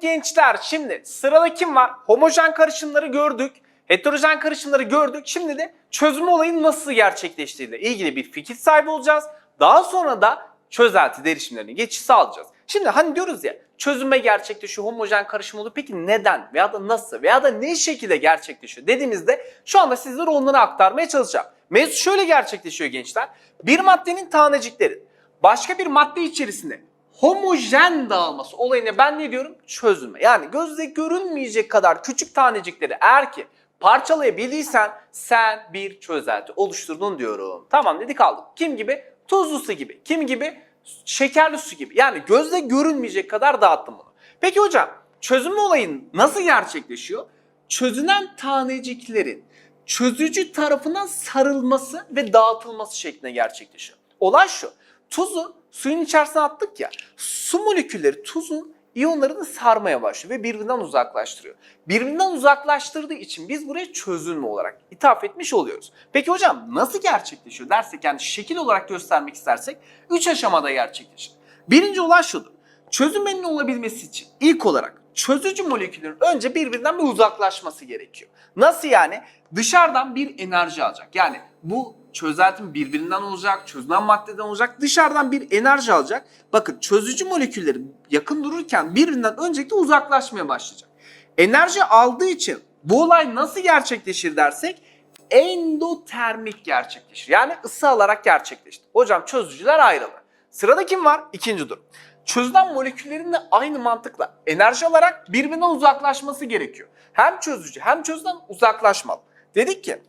Gençler şimdi sırada kim var? Homojen karışımları gördük. Heterojen karışımları gördük. Şimdi de çözüm olayının nasıl gerçekleştiğiyle ilgili bir fikir sahibi olacağız. Daha sonra da çözelti derişimlerine geçiş sağlayacağız. Şimdi hani diyoruz ya çözüme gerçekleşiyor, homojen karışım oluyor. Peki neden veya da nasıl veya da ne şekilde gerçekleşiyor dediğimizde şu anda sizlere onları aktarmaya çalışacağım. Mevzu şöyle gerçekleşiyor gençler. Bir maddenin tanecikleri başka bir madde içerisinde homojen dağılması olayına ben ne diyorum? Çözülme. Yani gözle görünmeyecek kadar küçük tanecikleri eğer ki parçalayabildiysen sen bir çözelti oluşturdun diyorum. Tamam dedik aldık. Kim gibi? Tuzlu su gibi. Kim gibi? Şekerli su gibi. Yani gözle görünmeyecek kadar dağıttım bunu. Peki hocam çözülme olayın nasıl gerçekleşiyor? Çözünen taneciklerin çözücü tarafından sarılması ve dağıtılması şeklinde gerçekleşiyor. Olay şu. Tuzu suyun içerisine attık ya. Su molekülleri tuzun iyonlarını sarmaya başlıyor ve birbirinden uzaklaştırıyor. Birbirinden uzaklaştırdığı için biz buraya çözülme olarak ithaf etmiş oluyoruz. Peki hocam nasıl gerçekleşiyor dersek yani şekil olarak göstermek istersek 3 aşamada gerçekleşir. Birinci olay şudur. Çözülmenin olabilmesi için ilk olarak çözücü moleküllerin önce birbirinden bir uzaklaşması gerekiyor. Nasıl yani? Dışarıdan bir enerji alacak. Yani bu çözeltim birbirinden olacak, çözünen maddeden olacak. Dışarıdan bir enerji alacak. Bakın çözücü molekülleri yakın dururken birbirinden öncelikle uzaklaşmaya başlayacak. Enerji aldığı için bu olay nasıl gerçekleşir dersek endotermik gerçekleşir. Yani ısı alarak gerçekleşir. Hocam çözücüler ayrılır. Sırada kim var? İkinci durum. Çözülen moleküllerin de aynı mantıkla enerji alarak birbirinden uzaklaşması gerekiyor. Hem çözücü hem çözülen uzaklaşmalı. Dedik ki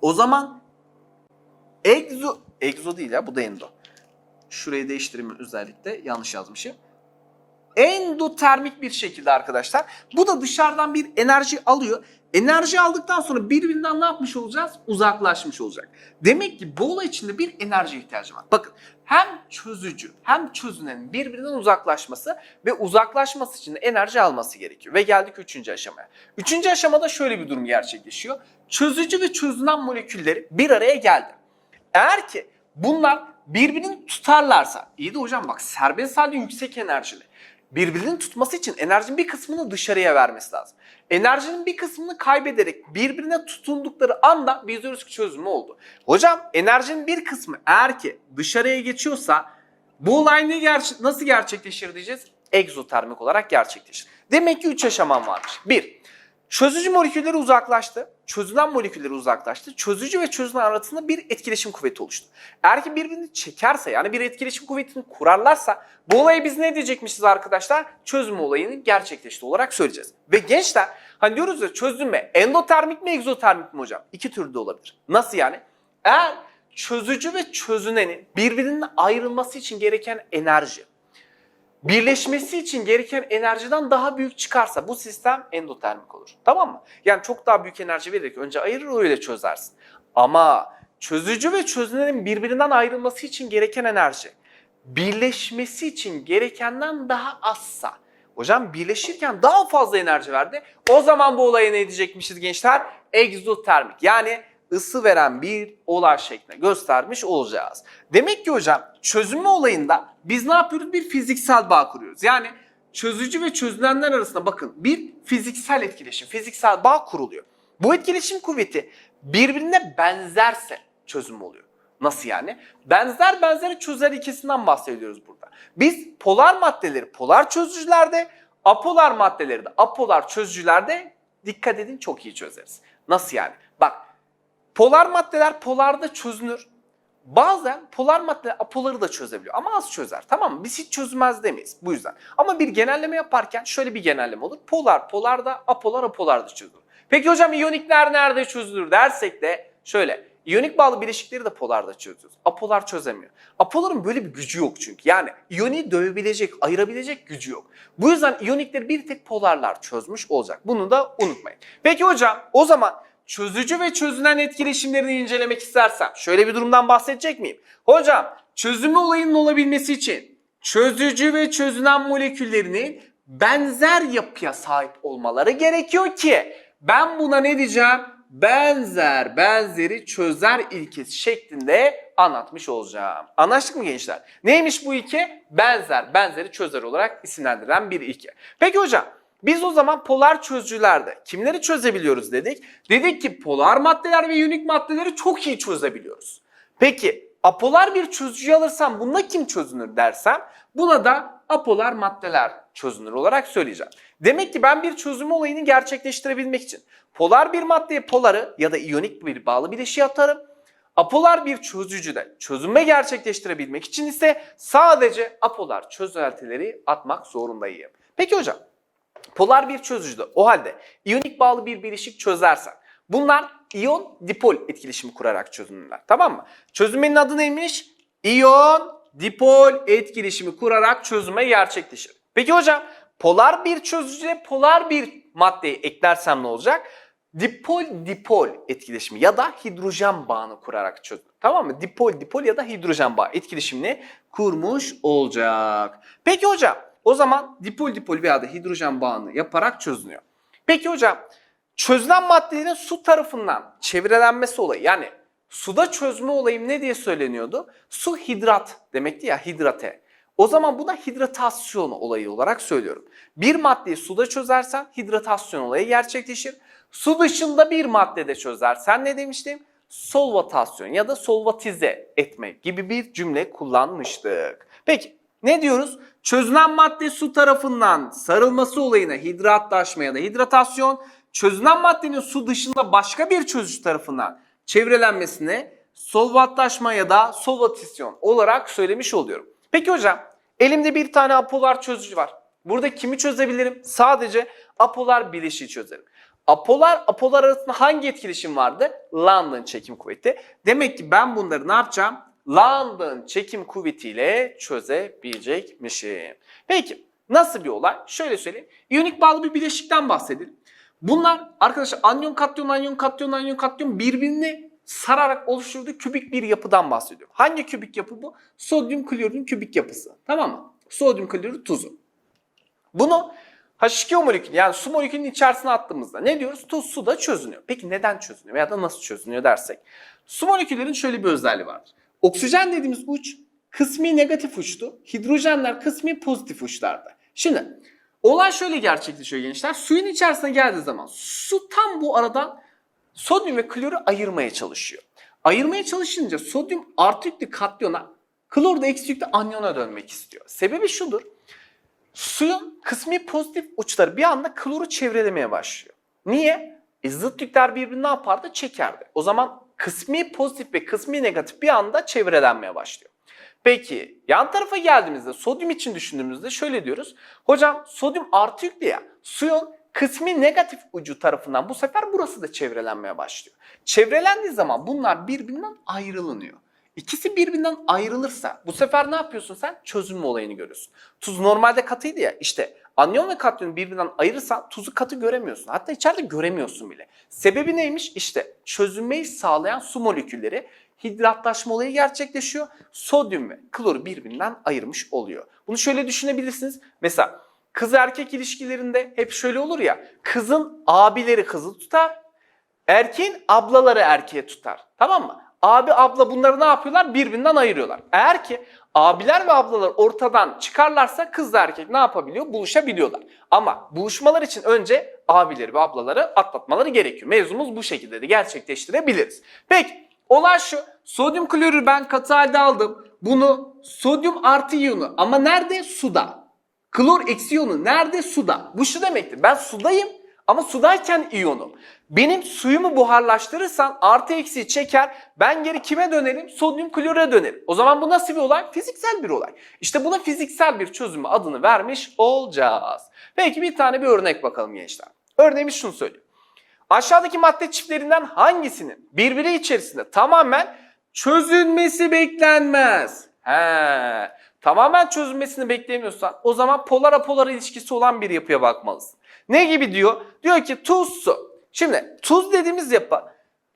o zaman egzo, egzo değil ya bu da endo. Şurayı değiştireyim özellikle yanlış yazmışım. Endotermik bir şekilde arkadaşlar. Bu da dışarıdan bir enerji alıyor. Enerji aldıktan sonra birbirinden ne yapmış olacağız? Uzaklaşmış olacak. Demek ki bu olay içinde bir enerji ihtiyacı var. Bakın hem çözücü hem çözünenin birbirinden uzaklaşması ve uzaklaşması için de enerji alması gerekiyor. Ve geldik üçüncü aşamaya. Üçüncü aşamada şöyle bir durum gerçekleşiyor. Çözücü ve çözünen molekülleri bir araya geldi. Eğer ki bunlar birbirini tutarlarsa, iyi de hocam bak serbest halde yüksek enerjili. Birbirini tutması için enerjinin bir kısmını dışarıya vermesi lazım. Enerjinin bir kısmını kaybederek birbirine tutundukları anda diyoruz ki çözümü oldu. Hocam enerjinin bir kısmı eğer ki dışarıya geçiyorsa bu olay ne gerçek, nasıl gerçekleşir diyeceğiz? Egzotermik olarak gerçekleşir. Demek ki 3 aşaman varmış. 1. Çözücü molekülleri uzaklaştı. Çözülen molekülleri uzaklaştı. Çözücü ve çözülen arasında bir etkileşim kuvveti oluştu. Eğer ki birbirini çekerse yani bir etkileşim kuvvetini kurarlarsa bu olayı biz ne diyecekmişiz arkadaşlar? Çözüm olayının gerçekleşti olarak söyleyeceğiz. Ve gençler hani diyoruz ya çözülme endotermik mi egzotermik mi hocam? İki türlü de olabilir. Nasıl yani? Eğer çözücü ve çözünenin birbirinden ayrılması için gereken enerji birleşmesi için gereken enerjiden daha büyük çıkarsa bu sistem endotermik olur. Tamam mı? Yani çok daha büyük enerji vererek önce ayırır öyle çözersin. Ama çözücü ve çözünenin birbirinden ayrılması için gereken enerji birleşmesi için gerekenden daha azsa Hocam birleşirken daha fazla enerji verdi. O zaman bu olaya ne diyecekmişiz gençler? Egzotermik yani ısı veren bir olay şeklinde göstermiş olacağız. Demek ki hocam çözünme olayında biz ne yapıyoruz? Bir fiziksel bağ kuruyoruz. Yani çözücü ve çözünenler arasında bakın bir fiziksel etkileşim, fiziksel bağ kuruluyor. Bu etkileşim kuvveti birbirine benzerse çözüm oluyor. Nasıl yani? Benzer benzeri çözer ikisinden bahsediyoruz burada. Biz polar maddeleri polar çözücülerde, apolar maddeleri de apolar çözücülerde dikkat edin çok iyi çözeriz. Nasıl yani? Bak polar maddeler polarda çözünür. Bazen polar maddeler apoları da çözebiliyor ama az çözer tamam mı? Biz hiç çözmez demeyiz bu yüzden. Ama bir genelleme yaparken şöyle bir genelleme olur. Polar polarda, apolar apolarda çözülür. Peki hocam iyonikler nerede çözülür dersek de şöyle İyonik bağlı bileşikleri de polarda çözüyoruz. Apolar çözemiyor. Apoların böyle bir gücü yok çünkü. Yani iyoniği dövebilecek, ayırabilecek gücü yok. Bu yüzden iyonikleri bir tek polarlar çözmüş olacak. Bunu da unutmayın. Peki hocam o zaman çözücü ve çözünen etkileşimlerini incelemek istersem şöyle bir durumdan bahsedecek miyim? Hocam çözümü olayının olabilmesi için çözücü ve çözünen moleküllerinin benzer yapıya sahip olmaları gerekiyor ki ben buna ne diyeceğim? benzer benzeri çözer ilkesi şeklinde anlatmış olacağım. Anlaştık mı gençler? Neymiş bu ilke? Benzer benzeri çözer olarak isimlendirilen bir ilke. Peki hocam biz o zaman polar çözücülerde kimleri çözebiliyoruz dedik? Dedik ki polar maddeler ve unik maddeleri çok iyi çözebiliyoruz. Peki apolar bir çözücü alırsam bunda kim çözünür dersem buna da apolar maddeler çözünür olarak söyleyeceğim. Demek ki ben bir çözüm olayını gerçekleştirebilmek için polar bir maddeye poları ya da iyonik bir bağlı bileşiği atarım. Apolar bir çözücüde çözünme gerçekleştirebilmek için ise sadece apolar çözeltileri atmak zorundayım. Peki hocam polar bir çözücüde o halde iyonik bağlı bir bileşik çözersen bunlar iyon dipol etkileşimi kurarak çözünürler. Tamam mı? Çözünmenin adı neymiş? İyon dipol etkileşimi kurarak çözüme gerçekleşir. Peki hocam polar bir çözücüye polar bir maddeyi eklersem ne olacak? Dipol dipol etkileşimi ya da hidrojen bağını kurarak çözünür. Tamam mı? Dipol dipol ya da hidrojen bağı etkileşimini kurmuş olacak. Peki hocam o zaman dipol dipol veya da hidrojen bağını yaparak çözünüyor. Peki hocam çözülen maddelerin su tarafından çevrelenmesi olayı yani suda çözme olayım ne diye söyleniyordu? Su hidrat demekti ya hidrate. O zaman buna hidratasyon olayı olarak söylüyorum. Bir maddeyi suda çözersen hidratasyon olayı gerçekleşir. Su dışında bir maddede çözersen ne demiştim? Solvatasyon ya da solvatize etme gibi bir cümle kullanmıştık. Peki ne diyoruz? Çözünen madde su tarafından sarılması olayına hidratlaşma ya da hidratasyon, çözünen maddenin su dışında başka bir çözücü tarafından çevrelenmesine solvatlaşma ya da solvatisyon olarak söylemiş oluyorum. Peki hocam elimde bir tane apolar çözücü var. Burada kimi çözebilirim? Sadece apolar bileşiği çözerim. Apolar, apolar arasında hangi etkileşim vardı? London çekim kuvveti. Demek ki ben bunları ne yapacağım? London çekim kuvvetiyle çözebilecekmişim. Peki nasıl bir olay? Şöyle söyleyeyim. İyonik bağlı bir bileşikten bahsedelim. Bunlar arkadaşlar anyon katyon anyon katyon anyon katyon birbirini sararak oluşturduğu kübik bir yapıdan bahsediyorum. Hangi kübik yapı bu? Sodyum klorürün kübik yapısı. Tamam mı? Sodyum klorür tuzu. Bunu H2O molekülü yani su molekülünün içerisine attığımızda ne diyoruz? Tuz suda çözünüyor. Peki neden çözünüyor veya da nasıl çözünüyor dersek. Su moleküllerin şöyle bir özelliği vardır. Oksijen dediğimiz uç kısmi negatif uçtu. Hidrojenler kısmi pozitif uçlardı. Şimdi olay şöyle gerçekleşiyor gençler. Suyun içerisine geldiği zaman su tam bu aradan sodyum ve klorü ayırmaya çalışıyor. Ayırmaya çalışınca sodyum artı yüklü katyona, klor da eksi yüklü anyona dönmek istiyor. Sebebi şudur. Suyun kısmi pozitif uçları bir anda kloru çevrelemeye başlıyor. Niye? E zıt yükler birbirini ne yapardı? Çekerdi. O zaman kısmi pozitif ve kısmi negatif bir anda çevrelenmeye başlıyor. Peki yan tarafa geldiğimizde sodyum için düşündüğümüzde şöyle diyoruz. Hocam sodyum artı yüklü ya suyun kısmi negatif ucu tarafından bu sefer burası da çevrelenmeye başlıyor. Çevrelendiği zaman bunlar birbirinden ayrılınıyor. İkisi birbirinden ayrılırsa bu sefer ne yapıyorsun sen? Çözünme olayını görüyorsun. Tuz normalde katıydı ya işte anyon ve katyonu birbirinden ayırırsan tuzu katı göremiyorsun. Hatta içeride göremiyorsun bile. Sebebi neymiş? İşte çözünmeyi sağlayan su molekülleri hidratlaşma olayı gerçekleşiyor. Sodyum ve kloru birbirinden ayırmış oluyor. Bunu şöyle düşünebilirsiniz. Mesela kız erkek ilişkilerinde hep şöyle olur ya. Kızın abileri kızı tutar. Erkeğin ablaları erkeğe tutar. Tamam mı? Abi abla bunları ne yapıyorlar? Birbirinden ayırıyorlar. Eğer ki abiler ve ablalar ortadan çıkarlarsa kız da erkek ne yapabiliyor? Buluşabiliyorlar. Ama buluşmalar için önce abileri ve ablaları atlatmaları gerekiyor. Mevzumuz bu şekilde de gerçekleştirebiliriz. Peki olay şu. Sodyum klorür ben katı halde aldım. Bunu sodyum artı iyonu ama nerede? Suda. Klor eksi iyonu nerede? Suda. Bu şu demektir. Ben sudayım ama sudayken iyonum. Benim suyumu buharlaştırırsan artı eksiği çeker. Ben geri kime dönerim? Sodyum klora dönerim. O zaman bu nasıl bir olay? Fiziksel bir olay. İşte buna fiziksel bir çözümü adını vermiş olacağız. Peki bir tane bir örnek bakalım gençler. Örneğimiz şunu söylüyor. Aşağıdaki madde çiftlerinden hangisinin birbiri içerisinde tamamen çözülmesi beklenmez? He. Tamamen çözülmesini beklemiyorsan o zaman polar apolar ilişkisi olan bir yapıya bakmalısın. Ne gibi diyor? Diyor ki tuz su. Şimdi tuz dediğimiz yapı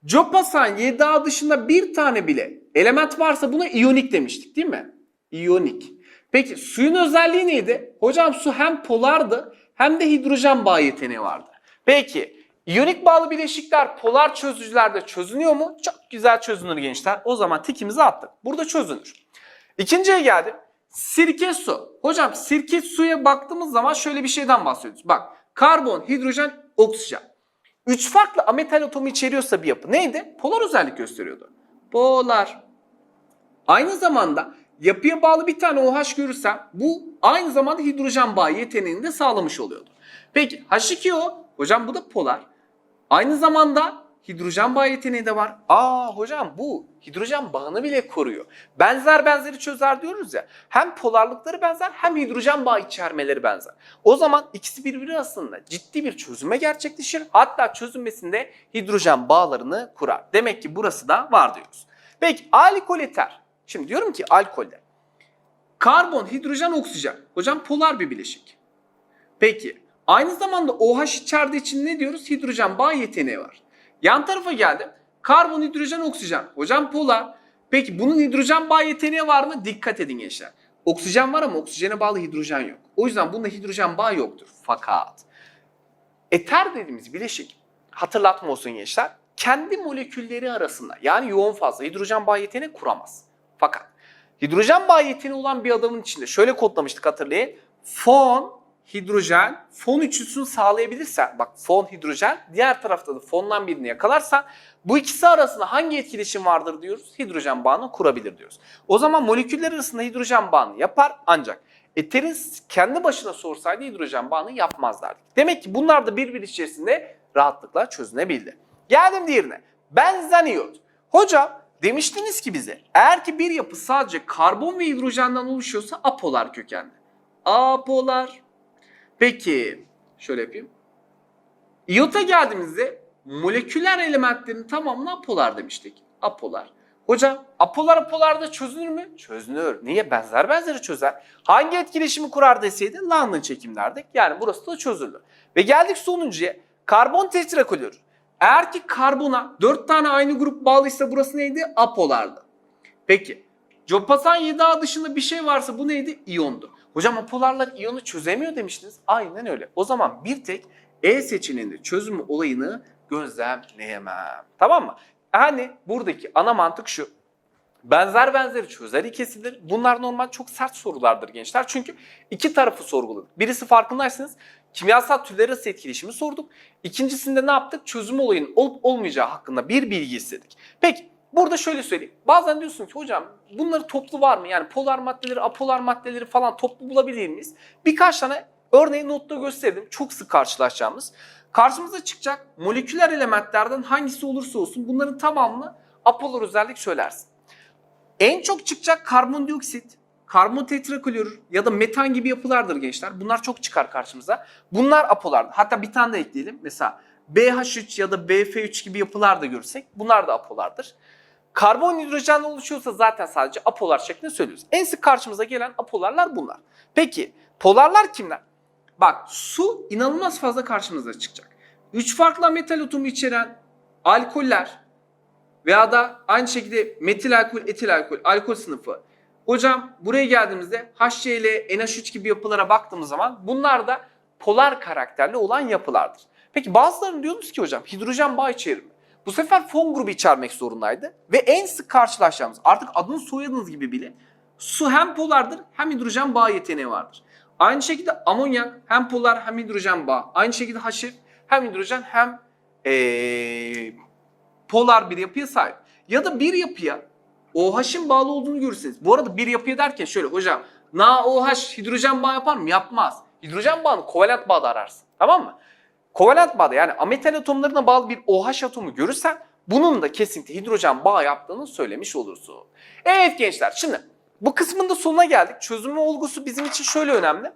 Copasan 7A dışında bir tane bile element varsa buna iyonik demiştik değil mi? İyonik. Peki suyun özelliği neydi? Hocam su hem polardı hem de hidrojen bağ yeteneği vardı. Peki İyonik bağlı bileşikler polar çözücülerde çözünüyor mu? Çok güzel çözünür gençler. O zaman tikimizi attık. Burada çözünür. İkinciye geldim. Sirke su. Hocam sirke suya baktığımız zaman şöyle bir şeyden bahsediyoruz. Bak karbon, hidrojen, oksijen. Üç farklı ametal atomu içeriyorsa bir yapı neydi? Polar özellik gösteriyordu. Polar. Aynı zamanda yapıya bağlı bir tane OH görürsem bu aynı zamanda hidrojen bağı yeteneğini de sağlamış oluyordu. Peki H2O hocam bu da polar. Aynı zamanda hidrojen bağı yeteneği de var. Aa hocam bu hidrojen bağını bile koruyor. Benzer benzeri çözer diyoruz ya. Hem polarlıkları benzer hem hidrojen bağı içermeleri benzer. O zaman ikisi birbiri arasında ciddi bir çözüme gerçekleşir. Hatta çözünmesinde hidrojen bağlarını kurar. Demek ki burası da var diyoruz. Peki alkol eter. Şimdi diyorum ki alkolde. Karbon, hidrojen, oksijen. Hocam polar bir bileşik. Peki aynı zamanda OH içerdiği için ne diyoruz? Hidrojen bağ yeteneği var. Yan tarafa geldim. Karbon, hidrojen, oksijen. Hocam polar. Peki bunun hidrojen bağ yeteneği var mı? Dikkat edin gençler. Oksijen var ama oksijene bağlı hidrojen yok. O yüzden bunda hidrojen bağ yoktur. Fakat eter dediğimiz bileşik hatırlatma olsun gençler. Kendi molekülleri arasında yani yoğun fazla hidrojen bağ yeteneği kuramaz. Fakat hidrojen bağ yeteneği olan bir adamın içinde şöyle kodlamıştık hatırlayın. Fon, hidrojen, fon üçlüsünü sağlayabilirsen bak fon, hidrojen diğer tarafta da fondan birini yakalarsan bu ikisi arasında hangi etkileşim vardır diyoruz? Hidrojen bağını kurabilir diyoruz. O zaman moleküller arasında hidrojen bağını yapar ancak eterin kendi başına sorsaydı hidrojen bağını yapmazlardı. Demek ki bunlar da birbiri içerisinde rahatlıkla çözünebildi. Geldim diğerine. Benzen iyot. Hocam demiştiniz ki bize eğer ki bir yapı sadece karbon ve hidrojenden oluşuyorsa apolar kökenli. Apolar. Peki şöyle yapayım. İyota geldiğimizde moleküler elementlerin tamamına apolar demiştik. Apolar. Hocam apolar apolarda çözünür mü? Çözünür. Niye? Benzer benzeri çözer. Hangi etkileşimi kurar deseydi London çekim derdik. Yani burası da çözülür. Ve geldik sonuncuya. Karbon tetraklorür. Eğer ki karbona 4 tane aynı grup bağlıysa burası neydi? Apolardı. Peki. Copasan 7A dışında bir şey varsa bu neydi? İyondu. Hocam apolarlar iyonu çözemiyor demiştiniz. Aynen öyle. O zaman bir tek E seçeneğinde çözümü olayını gözlemleyemem. Tamam mı? Yani buradaki ana mantık şu. Benzer benzeri çözer ikisidir. Bunlar normal çok sert sorulardır gençler. Çünkü iki tarafı sorguladık. Birisi farkındaysanız kimyasal türler arası etkileşimi sorduk. İkincisinde ne yaptık? Çözüm olayının olup olmayacağı hakkında bir bilgi istedik. Peki burada şöyle söyleyeyim. Bazen diyorsun ki hocam bunları toplu var mı? Yani polar maddeleri, apolar maddeleri falan toplu bulabilir miyiz? Birkaç tane örneği notta gösterdim. Çok sık karşılaşacağımız. Karşımıza çıkacak moleküler elementlerden hangisi olursa olsun bunların tamamını apolar özellik söylersin. En çok çıkacak karbondioksit, karbon tetraklorür ya da metan gibi yapılardır gençler. Bunlar çok çıkar karşımıza. Bunlar apolardır. Hatta bir tane de ekleyelim. Mesela BH3 ya da BF3 gibi yapılar da görürsek bunlar da apolardır. Karbon hidrojen oluşuyorsa zaten sadece apolar şeklinde söylüyoruz. En sık karşımıza gelen apolarlar bunlar. Peki polarlar kimler? Bak su inanılmaz fazla karşımıza çıkacak. Üç farklı metal atomu içeren alkoller veya da aynı şekilde metil alkol, etil alkol, alkol sınıfı. Hocam buraya geldiğimizde HCl, NH3 gibi yapılara baktığımız zaman bunlar da polar karakterli olan yapılardır. Peki bazılarını diyoruz ki hocam hidrojen bağ içerir mi? Bu sefer fon grubu içermek zorundaydı ve en sık karşılaşacağımız artık adını soyadınız gibi bile su hem polardır hem hidrojen bağ yeteneği vardır. Aynı şekilde amonyak hem polar hem hidrojen bağ. Aynı şekilde H hem hidrojen hem ee, polar bir yapıya sahip. Ya da bir yapıya OH'ın bağlı olduğunu görürseniz. Bu arada bir yapıya derken şöyle hocam NaOH hidrojen bağ yapar mı? Yapmaz. Hidrojen bağını kovalent bağda ararsın. Tamam mı? Kovalent bağda yani ametal atomlarına bağlı bir OH atomu görürsen bunun da kesinlikle hidrojen bağ yaptığını söylemiş olursun. Evet gençler şimdi bu kısmın da sonuna geldik. Çözümü olgusu bizim için şöyle önemli.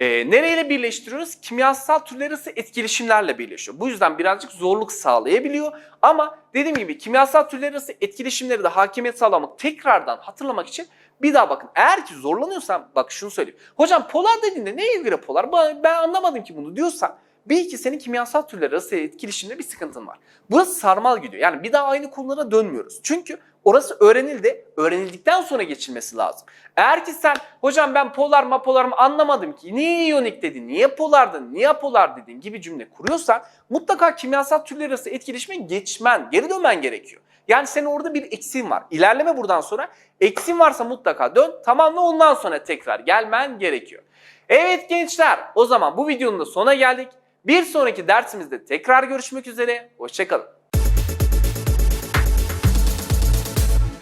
Ee, nereyle birleştiriyoruz? Kimyasal türler arası etkileşimlerle birleşiyor. Bu yüzden birazcık zorluk sağlayabiliyor. Ama dediğim gibi kimyasal türler arası etkileşimleri de hakimiyet sağlamak, tekrardan hatırlamak için bir daha bakın. Eğer ki zorlanıyorsan bak şunu söyleyeyim. Hocam polar dediğinde ne ilgili polar? Ben anlamadım ki bunu diyorsan bil ki senin kimyasal türler arası etkileşimde bir sıkıntın var. Burası sarmal gidiyor. Yani bir daha aynı konulara dönmüyoruz. Çünkü Orası öğrenildi. Öğrenildikten sonra geçilmesi lazım. Eğer ki sen hocam ben polar mı anlamadım ki. Niye iyonik dedin, niye polardın, niye polar dedin gibi cümle kuruyorsan mutlaka kimyasal türler arası etkileşime geçmen, geri dönmen gerekiyor. Yani senin orada bir eksiğin var. İlerleme buradan sonra. Eksin varsa mutlaka dön. Tamamla ondan sonra tekrar gelmen gerekiyor. Evet gençler o zaman bu videonun da sona geldik. Bir sonraki dersimizde tekrar görüşmek üzere. Hoşçakalın.